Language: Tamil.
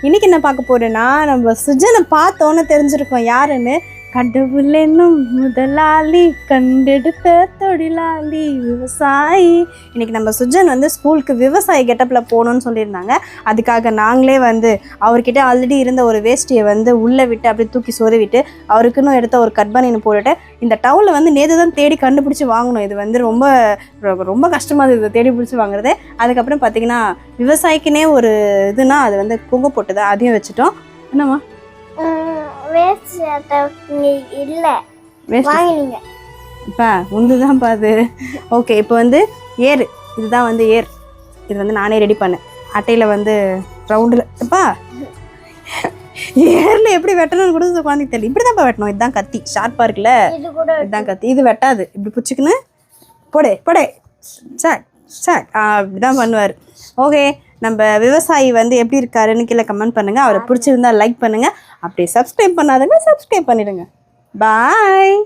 இன்னைக்கு என்ன பார்க்க போறேன்னா நம்ம சுஜனை பார்த்தோன்னு தெரிஞ்சிருக்கோம். யாருன்னு? கடவுள் என்னும் முதலாளி கண்டெடுத்த தொழிலாளி விவசாயி. இன்னைக்கு நம்ம சுஜன் வந்து ஸ்கூலுக்கு விவசாயி கெட்டப்பில் போகணும்னு சொல்லியிருந்தாங்க. அதுக்காக நாங்களே வந்து அவர்கிட்ட ஆல்ரெடி இருந்த ஒரு வேஷ்டியை வந்து உள்ளே விட்டு அப்படியே தூக்கி சொருவிட்டு அவருக்குன்னு எடுத்த ஒரு கட்பனின்னு போட்டுட்டு இந்த டவுனில் வந்து நேற்று தான் தேடி கண்டுபிடிச்சி வாங்கணும். இது வந்து ரொம்ப ரொம்ப கஷ்டமாக இருந்தது. தேடி பிடிச்சி வாங்குறது. அதுக்கப்புறம் பார்த்தீங்கன்னா விவசாயிக்குனே ஒரு இதுனா அது வந்து குங்க போட்டு தான். அதையும் வச்சுட்டோம். என்னம்மா? வேஸ்ட் சட்டை இல்ல. வாங்கினீங்க. இப்போ பாது ஓகே இப்போ வந்து ஏர் இதுதான் வந்து ஏர். இது வந்து நானே ரெடி பண்ணேன். அட்டையில் வந்து ரவுண்டில் அப்பா ஏரில் எப்படி வெட்டணும்னு கூட குழந்தைக்கு தெரியல. இப்படி தான்ப்பா வெட்டணும். இதுதான் கத்தி. ஷார்ப்பாக இருக்குல்ல? இதுதான் கத்தி. இது வெட்டாது. இப்படி பிடிச்சிக்கின்னு போடே போடே. சாக் சாக் இப்படிதான் பண்ணுவார். ஓகே நம்ம விவசாயி வந்து எப்படி இருக்காருன்னு கீழே கமெண்ட் பண்ணுங்க. அவரை பிடிச்சிருந்தா லைக் பண்ணுங்க. அப்படி சப்ஸ்கிரைப் பண்ணாதுங்க சப்ஸ்கிரைப் பண்ணிடுங்க. பாய்